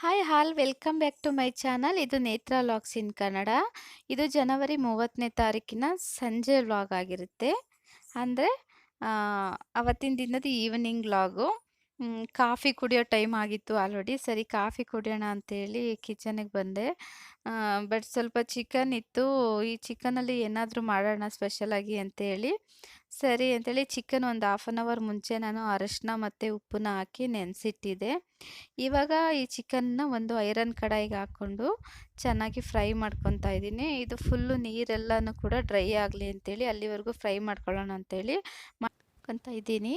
Hi all welcome back to my channel ಇದು Netra vlogs ಇನ್ ಕನ್ನಡ. ಇದು ಜನವರಿ ಮೂವತ್ತನೇ ತಾರೀಕಿನ ಸಂಜೆ ವ್ಲಾಗ್ ಆಗಿರುತ್ತೆ. ಅಂದರೆ ಅವತ್ತಿನ ದಿನದ ಈವ್ನಿಂಗ್ ವ್ಲಾಗು ಕಾಫಿ ಕುಡಿಯೋ ಟೈಮ್ ಆಗಿತ್ತು ಆಲ್ರೆಡಿ ಸರಿ, ಕಾಫಿ ಕುಡಿಯೋಣ ಅಂತೇಳಿ ಕಿಚನಿಗೆ ಬಂದೆ. ಬಟ್ ಸ್ವಲ್ಪ ಚಿಕನ್ ಇತ್ತು. ಈ ಚಿಕನಲ್ಲಿ ಏನಾದರೂ ಮಾಡೋಣ ಸ್ಪೆಷಲಾಗಿ ಅಂತೇಳಿ. ಸರಿ ಅಂತೇಳಿ ಚಿಕನ್ ಒಂದು ಹಾಫ್ ಆನ್ ಅವರ್ ಮುಂಚೆ ನಾನು ಅರಶಿನ ಮತ್ತು ಉಪ್ಪನ್ನ ಹಾಕಿ ನೆನೆಸಿಟ್ಟಿದ್ದೆ. ಇವಾಗ ಈ ಚಿಕನ್ನ ಒಂದು ಐರನ್ ಕಡಾಯಿಗೆ ಹಾಕ್ಕೊಂಡು ಚೆನ್ನಾಗಿ ಫ್ರೈ ಮಾಡ್ಕೊತಾ ಇದ್ದೀನಿ. ಇದು ಫುಲ್ಲು ನೀರೆಲ್ಲನೂ ಕೂಡ ಡ್ರೈ ಆಗಲಿ ಅಂತೇಳಿ ಅಲ್ಲಿವರೆಗೂ ಫ್ರೈ ಮಾಡ್ಕೊಳ್ಳೋಣ ಅಂತೇಳಿ ಮಾಡ್ಕೊತಾ ಇದ್ದೀನಿ.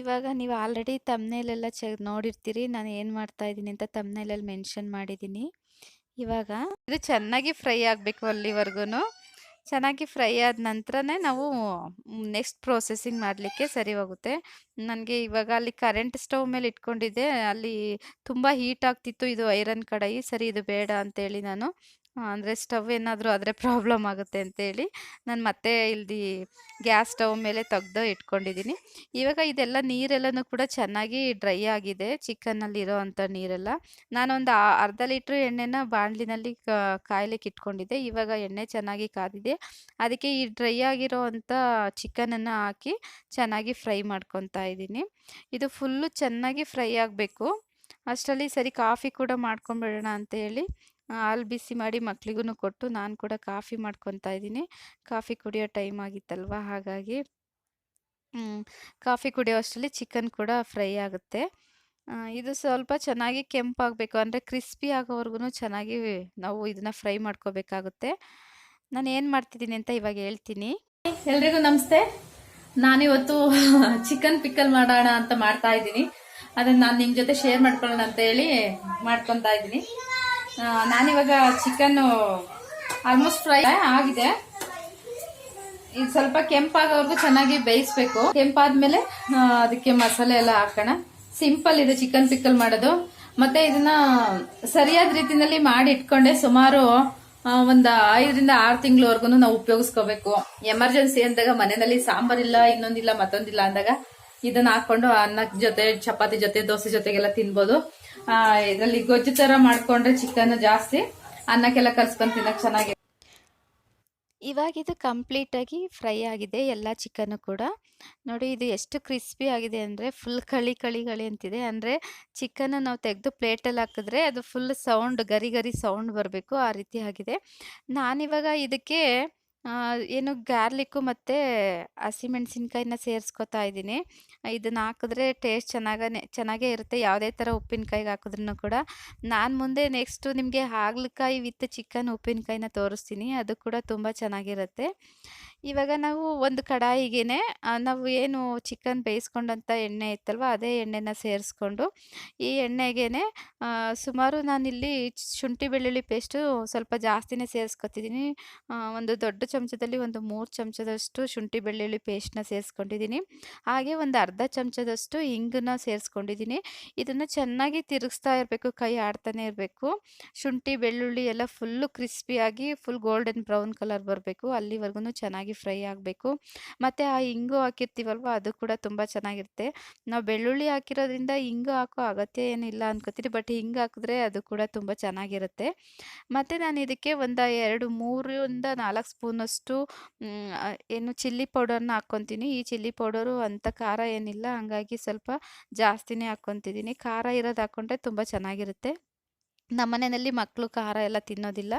ಇವಾಗ ನೀವು ಆಲ್ರೆಡಿ ತಮ್ಮನೇಲೆಲ್ಲ ಚೆ ನೋಡಿರ್ತೀರಿ. ನಾನು ಏನು ಮಾಡ್ತಾ ಇದ್ದೀನಿ ಅಂತ ತಮ್ನೇಲಲ್ಲಿ ಮೆನ್ಷನ್ ಮಾಡಿದ್ದೀನಿ. ಇವಾಗ ಇದು ಚೆನ್ನಾಗಿ ಫ್ರೈ ಆಗಬೇಕು ಅಲ್ಲಿವರೆಗೂ ಚೆನ್ನಾಗಿ ಫ್ರೈ ಆದ ನಂತರನೇ ನಾವು ನೆಕ್ಸ್ಟ್ ಪ್ರೊಸೆಸಿಂಗ್ ಮಾಡಲಿಕ್ಕೆ ಸರಿ ಹೋಗುತ್ತೆ ನನಗೆ ಇವಾಗ ಅಲ್ಲಿ ಕರೆಂಟ್ ಸ್ಟವ್ ಮೇಲೆ ಇಟ್ಕೊಂಡಿದ್ದೆ. ಅಲ್ಲಿ ತುಂಬ ಹೀಟ್ ಆಗ್ತಿತ್ತು. ಇದು ಐರನ್ ಕಡಾಯಿ. ಸರಿ, ಇದು ಬೇಡ ಅಂತೇಳಿ ನಾನು ಅಂದರೆ ಸ್ಟವ್ ಏನಾದರೂ ಆದರೆ ಪ್ರಾಬ್ಲಮ್ ಆಗುತ್ತೆ ಅಂತೇಳಿ ನಾನು ಮತ್ತೆ ಇಲ್ಲಿ ಗ್ಯಾಸ್ ಸ್ಟವ್ ಮೇಲೆ ತೆಗ್ದು ಇಟ್ಕೊಂಡಿದ್ದೀನಿ. ಇವಾಗ ಇದೆಲ್ಲ ನೀರೆಲ್ಲನೂ ಕೂಡ ಚೆನ್ನಾಗಿ ಡ್ರೈ ಆಗಿದೆ, ಚಿಕನ್ನಲ್ಲಿ ಇರೋ ಅಂಥ ನೀರೆಲ್ಲ. ನಾನೊಂದು ಅರ್ಧ ಲೀಟ್ರ್ ಎಣ್ಣೆನ ಬಾಣಲಿನಲ್ಲಿ ಕಾಯಲಿಕ್ಕೆ ಇಟ್ಕೊಂಡಿದ್ದೆ. ಇವಾಗ ಎಣ್ಣೆ ಚೆನ್ನಾಗಿ ಕಾದಿದೆ. ಅದಕ್ಕೆ ಈ ಡ್ರೈ ಆಗಿರೋ ಅಂಥ ಚಿಕನನ್ನು ಹಾಕಿ ಚೆನ್ನಾಗಿ ಫ್ರೈ ಮಾಡ್ಕೊತಾ ಇದ್ದೀನಿ. ಇದು ಫುಲ್ಲು ಚೆನ್ನಾಗಿ ಫ್ರೈ ಆಗಬೇಕು. ಅಷ್ಟರಲ್ಲಿ ಸರಿ ಕಾಫಿ ಕೂಡ ಮಾಡ್ಕೊಂಬಿಡೋಣ ಅಂತ ಹೇಳಿ ಹಾಲು ಬಿಸಿ ಮಾಡಿ ಮಕ್ಳಿಗೂ ಕೊಟ್ಟು ನಾನು ಕೂಡ ಕಾಫಿ ಮಾಡ್ಕೊತಾ ಇದ್ದೀನಿ. ಕಾಫಿ ಕುಡಿಯೋ ಟೈಮ್ ಆಗಿತ್ತಲ್ವ? ಹಾಗಾಗಿ ಕಾಫಿ ಕುಡಿಯೋ ಅಷ್ಟರಲ್ಲಿ ಚಿಕನ್ ಕೂಡ ಫ್ರೈ ಆಗುತ್ತೆ. ಇದು ಸ್ವಲ್ಪ ಚೆನ್ನಾಗಿ ಕೆಂಪಾಗಬೇಕು. ಅಂದರೆ ಕ್ರಿಸ್ಪಿ ಆಗೋವರೆಗೂ ಚೆನ್ನಾಗಿ ನಾವು ಇದನ್ನು ಫ್ರೈ ಮಾಡ್ಕೋಬೇಕಾಗುತ್ತೆ. ನಾನು ಏನು ಮಾಡ್ತಿದ್ದೀನಿ ಅಂತ ಇವಾಗ ಹೇಳ್ತೀನಿ. ಎಲ್ರಿಗೂ ನಮಸ್ತೆ. ನಾನಿವತ್ತು ಚಿಕನ್ ಪಿಕ್ಕಲ್ ಮಾಡೋಣ ಅಂತ ಮಾಡ್ತಾ ಇದ್ದೀನಿ. ಅದನ್ನ ನಾನು ನಿಮ್ಮ ಜೊತೆ ಶೇರ್ ಮಾಡ್ಕೊಳ್ಳೋಣ ಅಂತ ಹೇಳಿ ಮಾಡ್ಕೊತಾ ಇದ್ದೀನಿ. ನಾನಿವಾಗ ಚಿಕನ್ ಆಲ್ಮೋಸ್ಟ್ ಫ್ರೈ ಆಗಿದೆ. ಇದು ಸ್ವಲ್ಪ ಕೆಂಪಾಗೋವರೆಗೂ ಚೆನ್ನಾಗಿ ಬೇಯಿಸ್ಬೇಕು. ಕೆಂಪಾದ್ಮೇಲೆ ಅದಕ್ಕೆ ಮಸಾಲೆ ಎಲ್ಲ ಹಾಕೋಣ. ಸಿಂಪಲ್ ಇದೆ ಚಿಕನ್ ಪಿಕ್ಕಲ್ ಮಾಡೋದು. ಮತ್ತೆ ಇದನ್ನ ಸರಿಯಾದ ರೀತಿನಲ್ಲಿ ಮಾಡಿ ಇಟ್ಕೊಂಡೆ ಸುಮಾರು ಒಂದು ಐದರಿಂದ ಆರು ತಿಂಗಳವರೆಗೂ ನಾವು ಉಪಯೋಗಿಸ್ಕೋಬೇಕು. ಎಮರ್ಜೆನ್ಸಿ ಅಂದಾಗ ಮನೆಯಲ್ಲಿ ಸಾಂಬಾರಿಲ್ಲ ಇನ್ನೊಂದಿಲ್ಲ, ಮತ್ತೊಂದಿಲ್ಲ ಅಂದಾಗ ಇದನ್ನ ಹಾಕೊಂಡು ಅನ್ನ ಜೊತೆ, ಚಪಾತಿ ಜೊತೆ, ದೋಸೆ ಜೊತೆಗೆಲ್ಲ ತಿನ್ಬೋದು. ಇದರಲ್ಲಿ ಗೊಜ್ಜು ತರ ಮಾಡ್ಕೊಂಡ್ರೆ ಚಿಕನ್ ಜಾಸ್ತಿ. ಅನ್ನಕ್ಕೆಲ್ಲ ಕಲ್ಸ್ಕೊಂಡ್ ತಿನ್ನಕ್ ಚೆನ್ನಾಗಿ ಇವಾಗ ಇದು ಕಂಪ್ಲೀಟಾಗಿ ಫ್ರೈ ಆಗಿದೆ, ಎಲ್ಲ ಚಿಕನ್ನು ಕೂಡ. ನೋಡಿ, ಇದು ಎಷ್ಟು ಕ್ರಿಸ್ಪಿ ಆಗಿದೆ ಅಂದರೆ ಫುಲ್ ಕಳಿ ಕಳಿ ಕಳಿ ಅಂತಿದೆ. ಅಂದರೆ ಚಿಕನ್ ನಾವು ತೆಗೆದು ಪ್ಲೇಟಲ್ಲಿ ಹಾಕಿದ್ರೆ ಅದು ಫುಲ್ ಸೌಂಡ್ ಗರಿ ಗರಿ ಸೌಂಡ್ ಬರಬೇಕು, ಆ ರೀತಿ ಆಗಿದೆ. ನಾನಿವಾಗ ಇದಕ್ಕೆ ಏನು ಗಾರ್ಲಿಕ್ಕು ಮತ್ತು ಹಸಿಮೆಣಸಿನ್ಕಾಯಿನ ಸೇರಿಸ್ಕೊತಾ ಇದ್ದೀನಿ. ಇದನ್ನು ಹಾಕಿದ್ರೆ ಟೇಸ್ಟ್ ಚೆನ್ನಾಗೇ ಚೆನ್ನಾಗೇ ಇರುತ್ತೆ. ಯಾವುದೇ ಥರ ಉಪ್ಪಿನಕಾಯಿಗೆ ಹಾಕಿದ್ರೂ ಕೂಡ. ನಾನು ಮುಂದೆ ನೆಕ್ಸ್ಟು ನಿಮಗೆ ಹಾಗಲಕಾಯಿ ವಿತ್ ಚಿಕನ್ ಉಪ್ಪಿನಕಾಯಿನ ತೋರಿಸ್ತೀನಿ. ಅದು ಕೂಡ ತುಂಬ ಚೆನ್ನಾಗಿರುತ್ತೆ. ಇವಾಗ ನಾವು ಒಂದು ಕಡಾಯಿಗೆ ನಾವು ಏನು ಚಿಕನ್ ಬೇಯಿಸ್ಕೊಂಡಂಥ ಎಣ್ಣೆ ಇತ್ತಲ್ವ, ಅದೇ ಎಣ್ಣೆನ ಸೇರಿಸ್ಕೊಂಡು, ಈ ಎಣ್ಣೆಗೆ ಸುಮಾರು ನಾನಿಲ್ಲಿ ಶುಂಠಿ ಬೆಳ್ಳುಳ್ಳಿ ಪೇಸ್ಟು ಸ್ವಲ್ಪ ಜಾಸ್ತಿನೇ ಸೇರಿಸ್ಕೊತಿದ್ದೀನಿ. ಒಂದು ದೊಡ್ಡ ಚಮಚದಲ್ಲಿ ಒಂದು ಮೂರು ಚಮಚದಷ್ಟು ಶುಂಠಿ ಬೆಳ್ಳುಳ್ಳಿ ಪೇಸ್ಟ್ನ ಸೇರಿಸ್ಕೊಂಡಿದ್ದೀನಿ. ಹಾಗೆ ಒಂದು ಅರ್ಧ ಚಮಚದಷ್ಟು ಹಿಂಗನ್ನ ಸೇರಿಸ್ಕೊಂಡಿದ್ದೀನಿ. ಇದನ್ನು ಚೆನ್ನಾಗಿ ತಿರುಗಿಸ್ತಾ ಇರಬೇಕು, ಕೈ ಆಡ್ತಾನೆ ಇರಬೇಕು. ಶುಂಠಿ, ಬೆಳ್ಳುಳ್ಳಿ ಎಲ್ಲ ಫುಲ್ಲು ಕ್ರಿಸ್ಪಿಯಾಗಿ, ಫುಲ್ ಗೋಲ್ಡನ್ ಬ್ರೌನ್ ಕಲರ್ ಬರಬೇಕು. ಅಲ್ಲಿವರೆಗೂ ಚೆನ್ನಾಗಿ ಫ್ರೈ ಆಗಬೇಕು. ಮತ್ತು ಆ ಹಿಂಗು ಹಾಕಿರ್ತೀವಲ್ವ, ಅದು ಕೂಡ ತುಂಬ ಚೆನ್ನಾಗಿರುತ್ತೆ. ನಾವು ಬೆಳ್ಳುಳ್ಳಿ ಹಾಕಿರೋದ್ರಿಂದ ಹಿಂಗು ಹಾಕೋ ಅಗತ್ಯ ಏನಿಲ್ಲ ಅನ್ಕೋತೀನಿ, ಬಟ್ ಹಿಂಗೆ ಹಾಕಿದ್ರೆ ಅದು ಕೂಡ ತುಂಬ ಚೆನ್ನಾಗಿರುತ್ತೆ. ಮತ್ತು ನಾನು ಇದಕ್ಕೆ ಒಂದು ಎರಡು ಮೂರಿಂದ ನಾಲ್ಕು ಸ್ಪೂನಷ್ಟು ಏನು ಚಿಲ್ಲಿ ಪೌಡರ್ನ ಹಾಕ್ಕೊತೀನಿ. ಈ ಚಿಲ್ಲಿ ಪೌಡರು ಅಂತ ಖಾರ ಏನಿಲ್ಲ, ಹಾಗಾಗಿ ಸ್ವಲ್ಪ ಜಾಸ್ತಿನೇ ಹಾಕ್ಕೊತಿದ್ದೀನಿ. ಖಾರ ಇರೋದು ಹಾಕ್ಕೊಂಡ್ರೆ ತುಂಬ ಚೆನ್ನಾಗಿರುತ್ತೆ. ನಮ್ಮ ಮನೆಯಲ್ಲಿ ಮಕ್ಕಳು ಖಾರ ಎಲ್ಲ ತಿನ್ನೋದಿಲ್ಲ.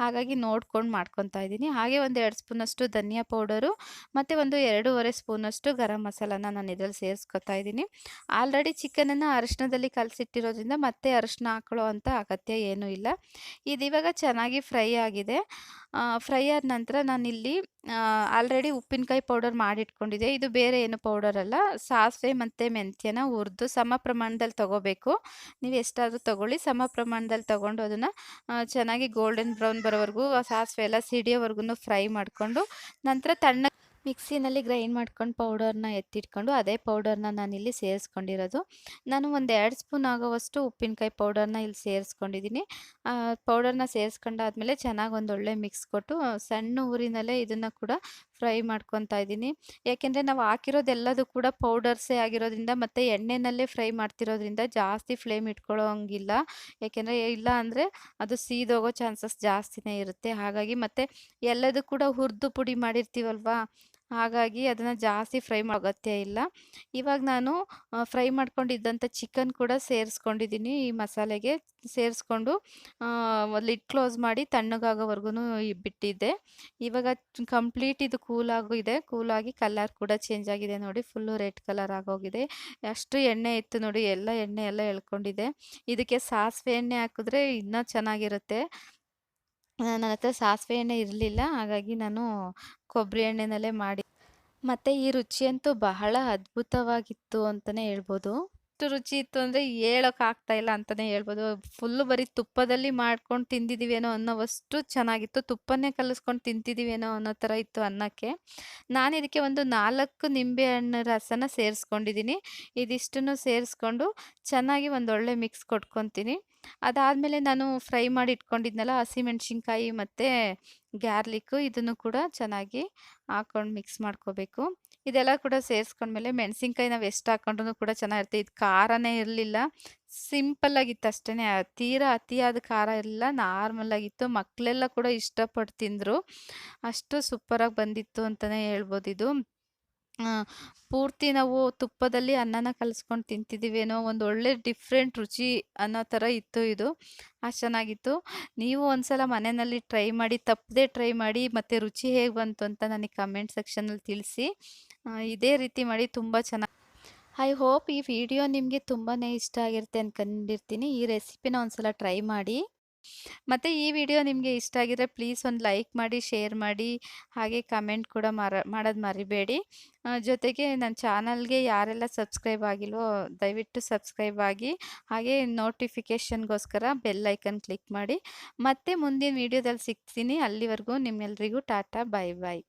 ಹಾಗಾಗಿ ನೋಡ್ಕೊಂಡು ಮಾಡ್ಕೊತಾ ಇದ್ದೀನಿ. ಹಾಗೆ ಒಂದು ಎರಡು ಸ್ಪೂನಷ್ಟು ಧನಿಯಾ ಪೌಡರು, ಮತ್ತು ಒಂದು ಎರಡೂವರೆ ಸ್ಪೂನಷ್ಟು ಗರಂ ಮಸಾಲಾನ ನಾನು ಇದರಲ್ಲಿ ಸೇರಿಸ್ಕೊತಾ ಇದ್ದೀನಿ. ಆಲ್ರೆಡಿ ಚಿಕನನ್ನು ಅರಿಶಿನದಲ್ಲಿ ಕಲಸಿಟ್ಟಿರೋದ್ರಿಂದ ಮತ್ತೆ ಅರಿಶಿನ ಹಾಕೊಳ್ಳೋ ಅಂಥ ಅಗತ್ಯ ಏನೂ ಇಲ್ಲ. ಇದಿವಾಗ ಚೆನ್ನಾಗಿ ಫ್ರೈ ಆಗಿದೆ. ಫ್ರೈ ಆದ ನಂತರ ನಾನಿಲ್ಲಿ ಆಲ್ರೆಡಿ ಉಪ್ಪಿನಕಾಯಿ ಪೌಡರ್ ಮಾಡಿಟ್ಕೊಂಡಿದ್ದೆ. ಇದು ಬೇರೆ ಏನು ಪೌಡರ್ ಅಲ್ಲ. ಸಾಸಿವೆ ಮತ್ತು ಮೆಂತ್ಯನ ಹುರಿದು ಸಮ ಪ್ರಮಾಣದಲ್ಲಿ ತೊಗೋಬೇಕು. ನೀವು ಎಷ್ಟಾದರೂ ತೊಗೊಳ್ಳಿ. ಸಮ ಪ್ರಮಾಣದಲ್ಲಿ ತೊಗೊಂಡು ಅದನ್ನು ಚೆನ್ನಾಗಿ ಗೋಲ್ಡನ್ ಬ್ರೌನ್ ಬರೋವರೆಗೂ ಸಾಸಿವೆ ಎಲ್ಲ ಸಿಡಿಯೋವರೆಗೂ ಫ್ರೈ ಮಾಡಿಕೊಂಡು, ನಂತರ ತಣ್ಣ ಮಿಕ್ಸಿನಲ್ಲಿ ಗ್ರೈಂಡ್ ಮಾಡ್ಕೊಂಡು ಪೌಡರ್ನ ಎತ್ತಿಟ್ಕೊಂಡು ಅದೇ ಪೌಡರ್ನ ನಾನಿಲ್ಲಿ ಸೇರಿಸ್ಕೊಂಡಿರೋದು. ನಾನು ಒಂದು ಎರಡು ಸ್ಪೂನ್ ಆಗೋವಷ್ಟು ಉಪ್ಪಿನಕಾಯಿ ಪೌಡರ್ನ ಇಲ್ಲಿ ಸೇರಿಸ್ಕೊಂಡಿದ್ದೀನಿ. ಪೌಡರ್ನ ಸೇರಿಸ್ಕೊಂಡಾದ್ಮೇಲೆ ಚೆನ್ನಾಗಿ ಒಂದೊಳ್ಳೆ ಮಿಕ್ಸ್ ಕೊಟ್ಟು ಸಣ್ಣ ಊರಿನಲ್ಲೇ ಇದನ್ನು ಕೂಡ ಫ್ರೈ ಮಾಡ್ಕೊತಾ ಇದ್ದೀನಿ. ಯಾಕೆಂದರೆ ನಾವು ಹಾಕಿರೋದೆಲ್ಲದು ಕೂಡ ಪೌಡರ್ಸೇ ಆಗಿರೋದ್ರಿಂದ ಮತ್ತು ಎಣ್ಣೆನಲ್ಲೇ ಫ್ರೈ ಮಾಡ್ತಿರೋದ್ರಿಂದ ಜಾಸ್ತಿ ಫ್ಲೇಮ್ ಇಟ್ಕೊಳ್ಳೋ ಹಂಗಿಲ್ಲ. ಯಾಕೆಂದರೆ ಇಲ್ಲ ಅಂದರೆ ಅದು ಸೀದೋಗೋ ಚಾನ್ಸಸ್ ಜಾಸ್ತಿನೇ ಇರುತ್ತೆ. ಹಾಗಾಗಿ ಮತ್ತು ಎಲ್ಲದೂ ಕೂಡ ಹುರಿದು ಪುಡಿ ಮಾಡಿರ್ತೀವಲ್ವಾ? ಹಾಗಾಗಿ ಅದನ್ನು ಜಾಸ್ತಿ ಫ್ರೈ ಮಾಡೋ ಅಗತ್ಯ ಇಲ್ಲ. ಇವಾಗ ನಾನು ಫ್ರೈ ಮಾಡ್ಕೊಂಡಿದ್ದಂಥ ಚಿಕನ್ ಕೂಡ ಸೇರಿಸ್ಕೊಂಡಿದ್ದೀನಿ ಈ ಮಸಾಲೆಗೆ. ಸೇರಿಸ್ಕೊಂಡು ಲಿಡ್ ಕ್ಲೋಸ್ ಮಾಡಿ ತಣ್ಣಗಾಗೋವರೆಗೂ ಬಿಟ್ಟಿದ್ದೆ. ಇವಾಗ ಕಂಪ್ಲೀಟ್ ಇದು ಕೂಲಾಗಿದೆ. ಕೂಲಾಗಿ ಕಲರ್ ಕೂಡ ಚೇಂಜ್ ಆಗಿದೆ ನೋಡಿ. ಫುಲ್ಲು ರೆಡ್ ಕಲರ್ ಆಗೋಗಿದೆ. ಅಷ್ಟು ಎಣ್ಣೆ ಇತ್ತು ನೋಡಿ. ಎಲ್ಲ ಎಣ್ಣೆ ಎಲ್ಲ ಎಳ್ಕೊಂಡಿದೆ. ಇದಕ್ಕೆ ಸಾಸಿವೆ ಎಣ್ಣೆ ಹಾಕಿದ್ರೆ ಇನ್ನೂ ಚೆನ್ನಾಗಿರುತ್ತೆ. ನನ್ನ ಹತ್ರ ಸಾಸಿವೆ ಎಣ್ಣೆ ಇರಲಿಲ್ಲ, ಹಾಗಾಗಿ ನಾನು ಕೊಬ್ಬರಿ ಎಣ್ಣೆನಲ್ಲೇ ಮಾಡಿ ಮತ್ತು ಈ ರುಚಿಯಂತೂ ಬಹಳ ಅದ್ಭುತವಾಗಿತ್ತು ಅಂತಲೇ ಹೇಳ್ಬೋದು. ಎಷ್ಟು ರುಚಿ ಇತ್ತು ಅಂದರೆ ಹೇಳೋಕ್ಕಾಗ್ತಾ ಇಲ್ಲ ಅಂತಲೇ ಹೇಳ್ಬೋದು. ಫುಲ್ಲು ಬರೀ ತುಪ್ಪದಲ್ಲಿ ಮಾಡ್ಕೊಂಡು ತಿಂದಿದ್ದೀವೇನೋ ಅನ್ನೋವಷ್ಟು ಚೆನ್ನಾಗಿತ್ತು. ತುಪ್ಪನೇ ಕಲಿಸ್ಕೊಂಡು ತಿಂತಿದ್ದೀವೇನೋ ಅನ್ನೋ ಥರ ಇತ್ತು ಅನ್ನಕ್ಕೆ. ನಾನು ಇದಕ್ಕೆ ಒಂದು ನಾಲ್ಕು ನಿಂಬೆ ಹಣ್ಣು ರಸನ ಸೇರಿಸ್ಕೊಂಡಿದ್ದೀನಿ. ಇದಿಷ್ಟನ್ನು ಸೇರಿಸ್ಕೊಂಡು ಚೆನ್ನಾಗಿ ಒಂದೊಳ್ಳೆ ಮಿಕ್ಸ್ ಕೊಟ್ಕೊತೀನಿ. ಅದಾದಮೇಲೆ ನಾನು ಫ್ರೈ ಮಾಡಿ ಇಟ್ಕೊಂಡಿದ್ನಲ್ಲ ಹಸಿಮೆಣ್ಸಿನ್ಕಾಯಿ ಮತ್ತು ಗ್ಯಾರ್ಲಿಕ್ಕು ಇದನ್ನು ಕೂಡ ಚೆನ್ನಾಗಿ ಹಾಕ್ಕೊಂಡು ಮಿಕ್ಸ್ ಮಾಡ್ಕೋಬೇಕು. ಇದೆಲ್ಲ ಕೂಡ ಸೇರಿಸ್ಕೊಂಡ್ಮೇಲೆ ಮೆಣಸಿನ್ಕಾಯಿ ನಾವು ಎಷ್ಟು ಹಾಕ್ಕೊಂಡ್ರೂ ಕೂಡ ಚೆನ್ನಾಗಿರುತ್ತೆ. ಇದು ಖಾರನೇ ಇರಲಿಲ್ಲ. ಸಿಂಪಲ್ಲಾಗಿತ್ತು ಅಷ್ಟೇ ತೀರಾ ಅತಿಯಾದ ಖಾರ ಇರಲಿಲ್ಲ. ನಾರ್ಮಲಾಗಿತ್ತು ಮಕ್ಕಳೆಲ್ಲ ಕೂಡ ಇಷ್ಟಪಟ್ಟು ತಿಂದರು. ಅಷ್ಟು ಸೂಪರಾಗಿ ಬಂದಿತ್ತು ಅಂತಲೇ ಹೇಳ್ಬೋದು ಇದು. ಪೂರ್ತಿ ನಾವು ತುಪ್ಪದಲ್ಲಿ ಅನ್ನನ ಕಲಿಸ್ಕೊಂಡು ತಿಂತಿದ್ದೀವೇನೋ ಒಂದು ಒಳ್ಳೆ ಡಿಫ್ರೆಂಟ್ ರುಚಿ ಅನ್ನೋ ಥರ ಇತ್ತು ಇದು. ಅಷ್ಟು ಚೆನ್ನಾಗಿತ್ತು. ನೀವು ಒಂದ್ಸಲ ಮನೆಯಲ್ಲಿ ಟ್ರೈ ಮಾಡಿ, ತಪ್ಪದೆ ಟ್ರೈ ಮಾಡಿ ಮತ್ತು ರುಚಿ ಹೇಗೆ ಬಂತು ಅಂತ ನನಗೆ ಕಮೆಂಟ್ ಸೆಕ್ಷನಲ್ಲಿ ತಿಳಿಸಿ. ಇದೇ ರೀತಿ ಮಾಡಿ ತುಂಬ ಚೆನ್ನಾಗಿ ಐ ಹೋಪ್ ಈ ವಿಡಿಯೋ ನಿಮಗೆ ತುಂಬಾ ಇಷ್ಟ ಆಗಿರುತ್ತೆ ಅಂದ್ಕೊಂಡಿರ್ತೀನಿ ಈ ರೆಸಿಪಿನ ಒಂದ್ಸಲ ಟ್ರೈ ಮಾಡಿ. ಮತ್ತು ಈ ವಿಡಿಯೋ ನಿಮಗೆ ಇಷ್ಟ ಆಗಿದ್ರೆ ಪ್ಲೀಸ್ ಒಂದು ಲೈಕ್ ಮಾಡಿ, ಶೇರ್ ಮಾಡಿ, ಹಾಗೆ ಕಮೆಂಟ್ ಕೂಡ ಮರ, ಮಾಡೋದು ಮರಿಬೇಡಿ. ಜೊತೆಗೆ ನನ್ನ ಚಾನಲ್ಗೆ ಯಾರೆಲ್ಲ ಸಬ್ಸ್ಕ್ರೈಬ್ ಆಗಿಲ್ವೋ ದಯವಿಟ್ಟು ಸಬ್ಸ್ಕ್ರೈಬ್ ಆಗಿ, ಹಾಗೆ ನೋಟಿಫಿಕೇಷನ್ಗೋಸ್ಕರ ಬೆಲ್ ಐಕನ್ ಕ್ಲಿಕ್ ಮಾಡಿ. ಮತ್ತೆ ಮುಂದಿನ ವಿಡಿಯೋದಲ್ಲಿ ಸಿಗ್ತೀನಿ. ಅಲ್ಲಿವರೆಗೂ ನಿಮ್ಮೆಲ್ರಿಗೂ ಟಾಟಾ, ಬೈ ಬಾಯ್